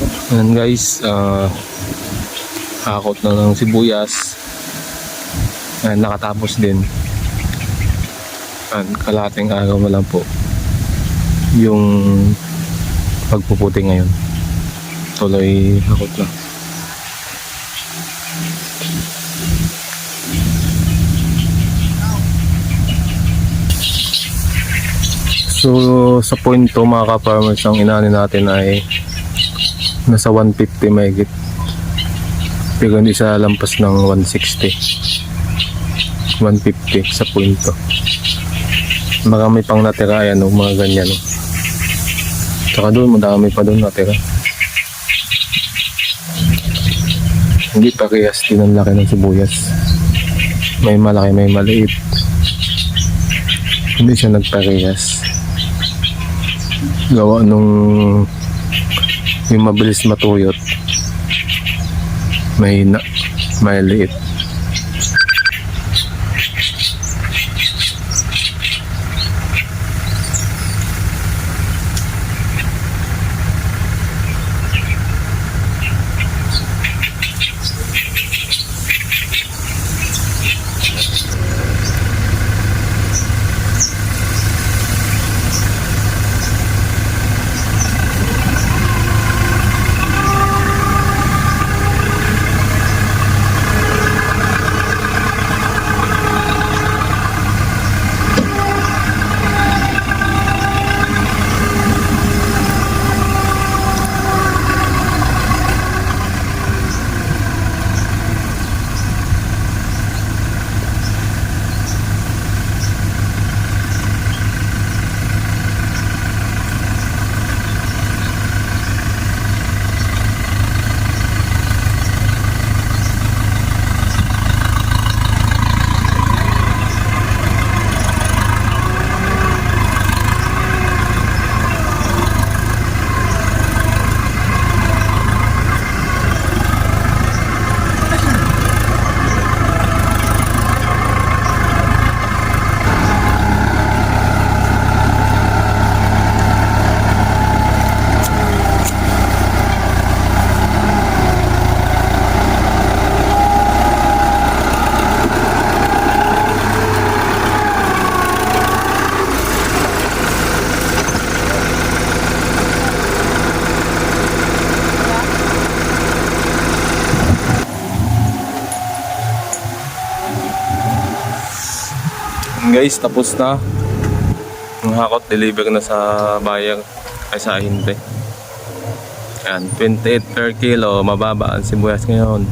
Ayan guys, ah hakot na ng sibuyas. Ayan, nakatapos din. Ayan, kalating araw na lang po yung pagpuputi ngayon. Tuloy hakot na. So sa point to mga ka-farmers ang inani natin ay nasa 150 mahigit. Pero hindi siya lampas ng 160. 150 sa point to. Marami pang natira yan, oh, mga ganyan. Oh. Tsaka doon, madami pa doon natira. Hindi parehas din ang laki ng sibuyas. May malaki, may maliit. Hindi siya nagparehas. Gawa nung yung mabilis matuyot. May na, may liit. Guys, tapos na. Ang hakot deliver na sa buyer ay sa ahinte. Yan, 28 per kilo, mababa ang sibuyas ngayon.